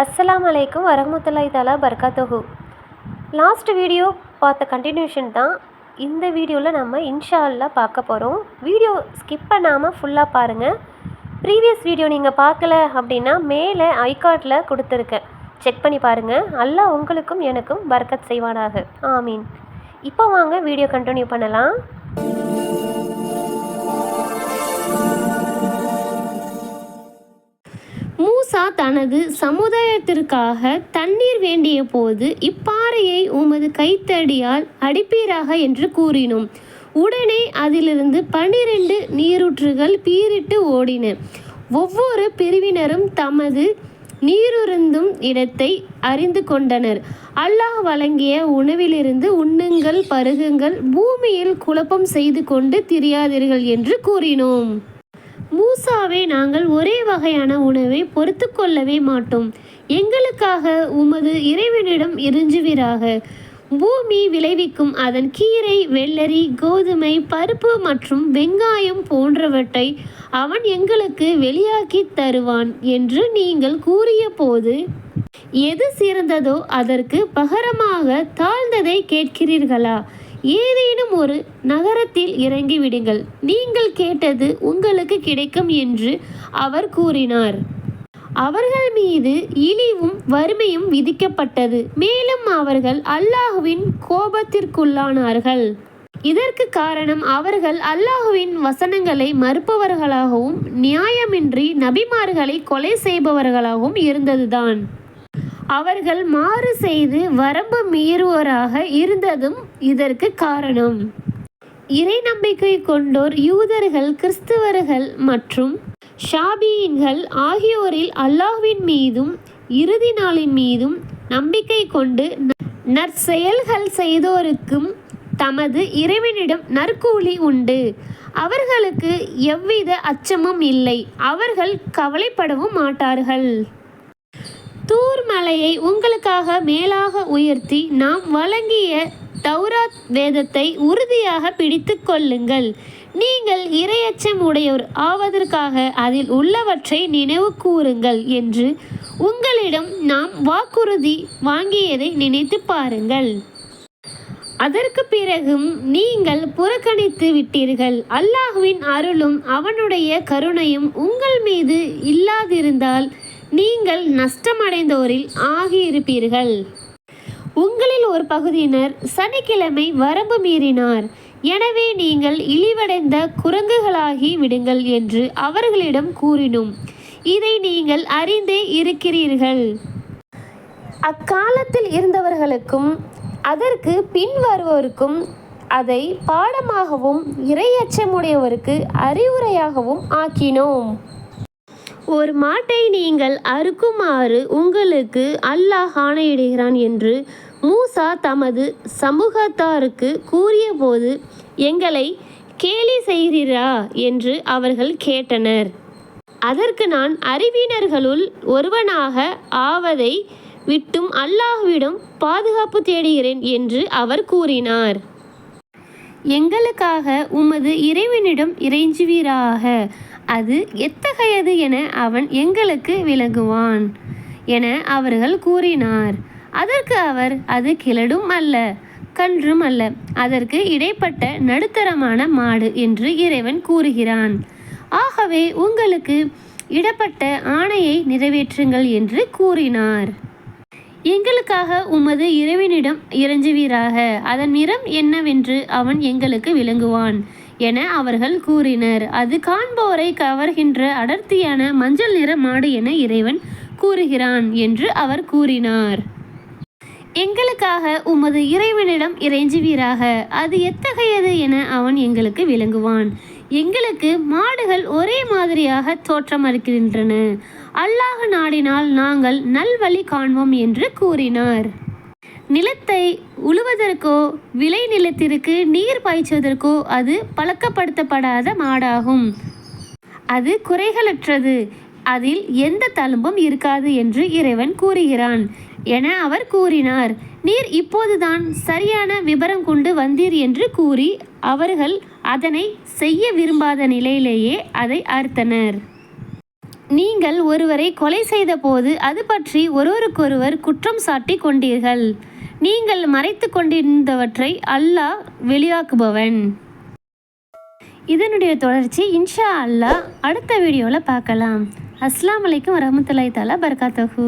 அஸ்லாம் அலைக்கும் வரமத்துல்லாய் தாலா தொகு லாஸ்ட் வீடியோ பார்த்த கண்டினியூஷன் தான். இந்த வீடியோவில் நம்ம இன்ஷா பார்க்க போகிறோம் வீடியோ ஸ்கிப் பண்ணாமல் ஃபுல்லாக பாருங்கள் ப்ரீவியஸ் வீடியோ நீங்கள் பார்க்கல அப்படின்னா மேலே ஐகார்டில் கொடுத்துருக்கேன். செக் பண்ணி பாருங்கள் அல்லாஹ் உங்களுக்கும் எனக்கும் பர்கத் செய்வானாக. ஆமீன். இப்போ வாங்க வீடியோ கண்டினியூ பண்ணலாம். மூசா தனது சமுதாயத்திற்காக தண்ணீர் வேண்டிய போது இப்பாறையை உமது கைத்தடியால் அடிப்பீராக என்று கூறினோம். உடனே அதிலிருந்து பனிரெண்டு நீரூற்றுகள் பீரிட்டு ஓடின. ஒவ்வொரு பிரிவினரும் தமது நீருருந்தும் இடத்தை அறிந்து கொண்டனர். அல்லாஹ் வழங்கிய உணவிலிருந்து உண்ணுங்கள் பருகுங்கள் பூமியில் குழப்பம் செய்து கொண்டு திரியாதீர்கள் என்று கூறினோம். மூசாவே நாங்கள் ஒரே வகையான உணவை பொறுத்து கொள்ளவே மாட்டோம். எங்களுக்காக உமது இறைவனிடம் இறைஞ்சுவீராக பூமி விளைவிக்கும் அதன் கீரை வெள்ளரி கோதுமை பருப்பு மற்றும் வெங்காயம் போன்றவற்றை அவன் எங்களுக்கு வெளியாக்கி தருவான் என்று நீங்கள் கூறிய போது எது சிறந்ததோ அதற்கு பகரமாக தாழ்ந்ததை கேட்கிறீர்களா? ஏதேனும் ஒரு நகரத்தில் இறங்கி விடுங்கள். நீங்கள் கேட்டது உங்களுக்கு கிடைக்கும் என்று அவர் கூறினார். அவர்கள் மீது இழிவும் வறுமையும் விதிக்கப்பட்டது. மேலும் அவர்கள் அல்லாஹுவின் கோபத்திற்குள்ளானார்கள். இதற்கு காரணம் அவர்கள் அல்லாஹுவின் வசனங்களை மறுப்பவர்களாகவும் நியாயமின்றி நபிமார்களை கொலை செய்பவர்களாகவும் இருந்ததுதான். அவர்கள் மாறு செய்து வரம்பு மீறுவோராக இருந்ததும் இதற்கு காரணம். இறை நம்பிக்கை கொண்டோர் யூதர்கள் கிறிஸ்தவர்கள் மற்றும் ஷாபியின்கள் ஆகியோரில் அல்லாஹ்வின் மீதும் இறுதி நாளின் மீதும் நம்பிக்கை கொண்டு நற்செயல்கள் செய்தோருக்கும் தமது இறைவனிடம் நற்கூலி உண்டு. அவர்களுக்கு எவ்வித அச்சமும் இல்லை. அவர்கள் கவலைப்படவும் மாட்டார்கள். தூர் மலையை உங்களுக்காக மேலாக உயர்த்தி நாம் வழங்கிய தௌராத் வேதத்தை உறுதியாக பிடித்து கொள்ளுங்கள். நீங்கள் இரையச்சம் உடையோர் ஆவதற்காக அதில் உள்ளவற்றை நினைவு கூறுங்கள் என்று உங்களிடம் நாம் வாக்குறுதி வாங்கியதை நினைத்து பாருங்கள். அதற்கு பிறகும் நீங்கள் புறக்கணித்து விட்டீர்கள். அல்லாஹுவின் அருளும் அவனுடைய கருணையும் உங்கள் மீது இல்லாதிருந்தால் நீங்கள் நஷ்டமடைந்தோரில் ஆகியிருப்பீர்கள். உங்களில் ஒரு பகுதியினர் சனிக்கிழமை வரம்பு மீறினார். எனவே நீங்கள் இழிவடைந்த குரங்குகளாகி விடுங்கள் என்று அவர்களிடம் கூறினோம். இதை நீங்கள் அறிந்தே இருக்கிறீர்கள். அக்காலத்தில் இருந்தவர்களுக்கும் அதற்கு பின் வருவோருக்கும் அதை பாடமாகவும் இரையச்சமுடையவருக்கு அறிவுரையாகவும் ஆக்கினோம். ஒரு மாட்டை நீங்கள் அறுக்குமாறு உங்களுக்கு அல்லாஹ் ஆணையிடுகிறான் என்று மூசா தமது சமூகத்தாருக்கு கூறியபோது எங்களை கேலி செய்கிறீரா? என்று அவர்கள் கேட்டனர். அதற்கு நான் அறிவினர்களுள் ஒருவனாக ஆவதை விட்டும் அல்லாஹ்விடம் பாதுகாப்பு தேடுகிறேன் என்று அவர் கூறினார். எங்களுக்காக உமது இறைவனிடம் இறைஞ்சுவீராக. அது எத்தகையது என அவன் எங்களுக்கு விளங்குவான் என அவர்கள் கூறினார். அதற்கு அவர் அது கிழடும் அல்ல கன்றும் அல்ல. அதற்கு இடைப்பட்ட நடுத்தரமான மாடு என்று இறைவன் கூறுகிறான். ஆகவே உங்களுக்கு இடப்பட்ட ஆணையை நிறைவேற்றுங்கள் என்று கூறினார். எங்களுக்காக உமது இறைவனிடம் இறைஞ்சுவீராக. அதன் நிறம் என்னவென்று அவன் எங்களுக்கு விளங்குவான் என அவர்கள் கூறினர். அது காண்போரை கவர்கின்ற அடர்த்தியான மஞ்சள் நிற மாடு என இறைவன் கூறுகிறான் என்று அவர் கூறினார். எங்களுக்காக உமது இறைவனிடம் இறைஞ்சுவீராக. அது எத்தகையது என அவன் எங்களுக்கு விளங்குவான். எங்களுக்கு மாடுகள் ஒரே மாதிரியாக தோற்றமளிக்கின்றன அல்லாஹ் நாடினால் நாங்கள் நல்வழி காண்போம் என்று கூறினார். நிலத்தை உழுவதற்கோ விளை நிலத்திற்கு நீர் பாய்ச்சுவதற்கோ அது பழக்கப்படுத்தப்படாத மாடாகும். அது குறைகளற்றது. அதில் எந்த தழும்பும் இருக்காது என்று இறைவன் கூறுகிறான். என அவர் கூறினார். நீர் இப்போதுதான் சரியான விபரம் கொண்டு வந்தீர் என்று கூறி அவர்கள் அதனை செய்ய விரும்பாத நிலையிலேயே அதை அறுத்தனர். நீங்கள் ஒருவரை கொலை செய்த போது அது பற்றி ஒருவருக்கொருவர் குற்றம் சாட்டி கொண்டீர்கள். நீங்கள் மறைத்து கொண்டிருந்தவற்றை அல்லாஹ் வெளியாக்குபவன். இதனுடைய தொடர்ச்சி இன்ஷா அல்லாஹ் அடுத்த வீடியோவில் பார்க்கலாம். அஸ்லாம் வலைக்கம் வரமத்துல்லாய் தாலா பர்காத்தஹூ.